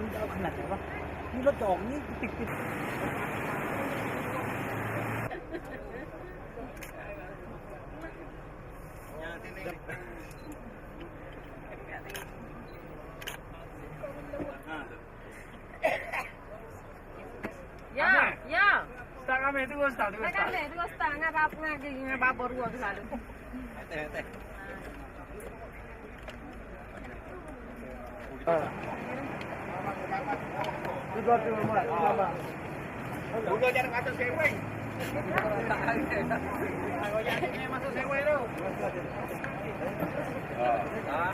มึงจะเอาขนาดไหนวะนี่รถจะออกนี่ติดติด Ya, ya. Start kami, tunggu start, tunggu Kan ni dua setengah ngah bab ngah gigi ngah bab baru tu lalu. Tiga tu mulai, apa? Udah jangan masuk seweng. Kalau jadi masuk seweng tu. À.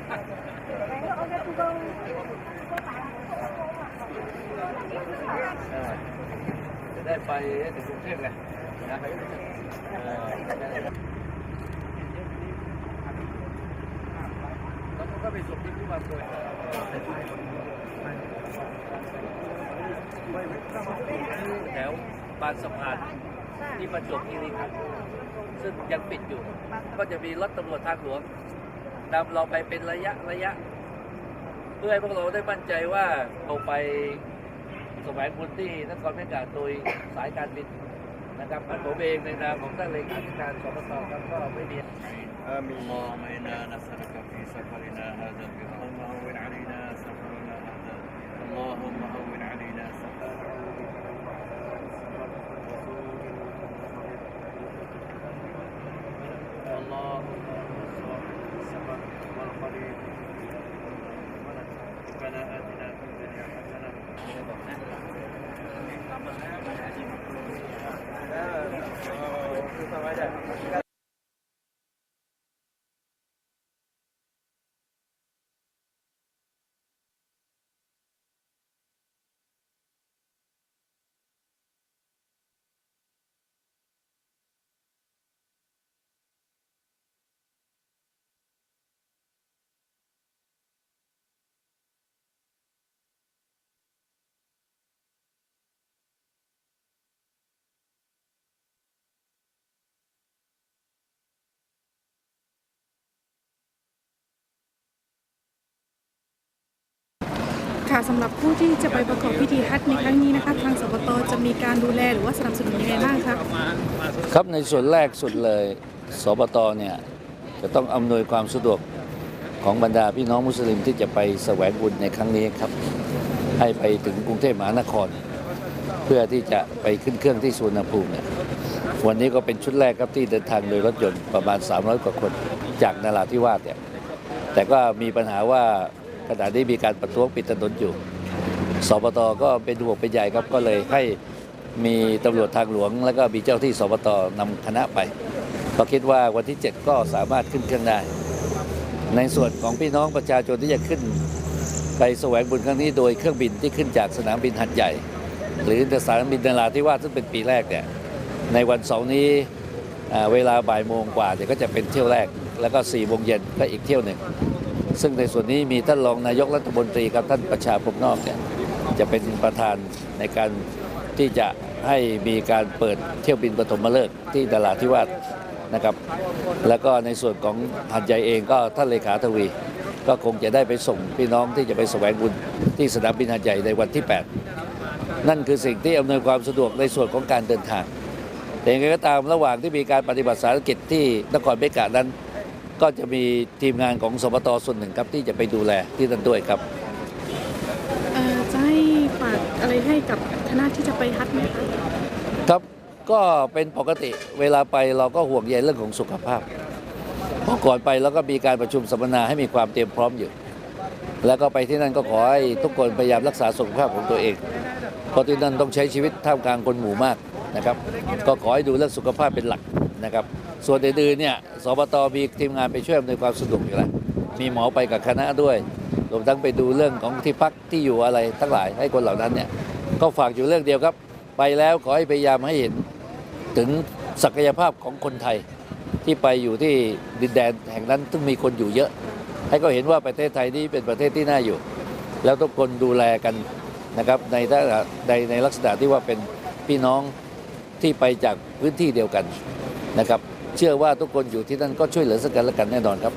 จะได้ไปถึงกรุงเทพไงนะเออ แล้วมันก็ไปส่งที่ที่บ้านด้วยแถวบางสะพานที่ประจวบคีรีขันธ์ซึ่งยังปิดอยู่ ก็จะมีรถตำรวจทางหลวงนำเราไปเป็นระยะระยะ เพื่อให้พวกเราได้มั่นใจว่าเราไป แสวงบุญที่นครแม่กาโดยสายการบินนะครับผมเองในนามของท่านเลขาธิการสปสครับก็ไม่มี آمين اللهم إنا نسألك في سفرنا هذا اللهم هون galera. ค่ะสำหรับผู้ที่จะไปประกอบพิธีฮัจญ์ในครั้งนี้นะคะทางสปตจะมีการดูแลหรือว่าสนับสนุนยังไงบ้างคะครับในส่วนแรกสุดเลยสบตเนี่ยจะต้องอำนวยความสะดวกของบรรดาพี่น้องมุสลิมที่จะไปแสวงบุญในครั้งนี้ครับ ให้ไปถึงกรุงเทพมหานคร เพื่อที่จะไปขึ้นเครื่องที่สุวรรณภูมิเนี่ยวันนี้ก็เป็นชุดแรกครับที่เดินทางโดยรถยนต์ประมาณ 300 กว่าคนจากนาราธิวาสเนี่ยแต่ก็มีปัญหาว่า ขณะนี้มีการประท้วงปิดถนนอยู่สปตก็เป็นห่วงเป็นใหญ่ครับก็เลยให้มีตำรวจทางหลวง แล้วก็มีเจ้าที่สปตนำคณะไปก็คิดว่าวันที่ 7 ก็สามารถขึ้นเครื่องได้ ในส่วนของพี่น้องประชาชนที่จะขึ้น ไปแสวงบุญครั้งนี้โดยเครื่องบินที่ขึ้นจากสนามบินหัดใหญ่ หรือสนามบินนราธิวาสซึ่งเป็นปีแรกเนี่ยในวันเสาร์นี้เวลาบ่ายโมงกว่าเนี่ยก็จะเป็นเที่ยวแรก แล้วก็4ี่โมงเย็นก็อีกเที่ยวหนึ่ง ซึ่งในส่วนนี้มีท่านรองนายกรัฐมนตรีกับท่านประชาพมนอกเนี่ยจะเป็นประธานในการที่จะให้มีการเปิดเที่ยวบินปฐมฤกษ์ที่ตลาดที่วาสนะครับ แล้วก็ในส่วนของหัดใหญ่เองก็ท่านเลขาทวี ก็คงจะได้ไปส่งพี่น้องที่จะไปแสวงบุญที่สนามบินหัดใหญ่ในวันที่ 8 นั่นคือสิ่งที่อำนวยความสะดวกในส่วนของการเดินทาง แต่ยังไงก็ตามระหว่างที่มีการปฏิบัติสารกิจที่นครเบกานั้น ก็จะมีทีมงานของสปตส่วนหนึ่งครับที่จะไปดูแลที่นั่นด้วยครับเอ่อจะให้ฝากอะไรให้กับคณะที่จะไปฮัจญ์ไหมคะครับก็เป็นปกติเวลาไปเราก็ห่วงใยเรื่องของสุขภาพเพราะก่อนไปเราก็มีการประชุมสัมมนาให้มีความเตรียมพร้อมอยู่ แล้วก็ไปที่นั่นก็ขอให้ทุกคนพยายามรักษาสุขภาพของตัวเองเพราะที่นั่นต้องใช้ชีวิตท่ามกลางคนหมู่มากนะครับ ก็ขอให้ดูเรื่องสุขภาพเป็นหลักนะครับ ส่วนอื่นๆเนี่ยสบตมีทีมงานไปช่วยอำนวยความสะดวกอยู่แล้วมีหมอไปกับคณะด้วยรวมทั้งไปดูเรื่องของที่พักที่อยู่อะไรทั้งหลายให้คนเหล่านั้นเนี่ยก็ฝากอยู่เรื่องเดียวครับ ไปแล้วขอให้พยายามให้เห็นถึงศักยภาพของคนไทยที่ไปอยู่ที่ดินแดนแห่งนั้นซึ่งมีคนอยู่เยอะ ให้เขาเห็นว่าประเทศไทยนี้เป็นประเทศที่น่าอยู่ แล้วทุกคนดูแลกันนะครับในในในในลักษณะที่ว่าเป็นพี่น้องที่ไปจากพื้นที่เดียวกันนะครับ เชื่อว่าทุกคนอยู่ที่นั่นก็ช่วยเหลือซึ่งกันและกันแน่นอนครับ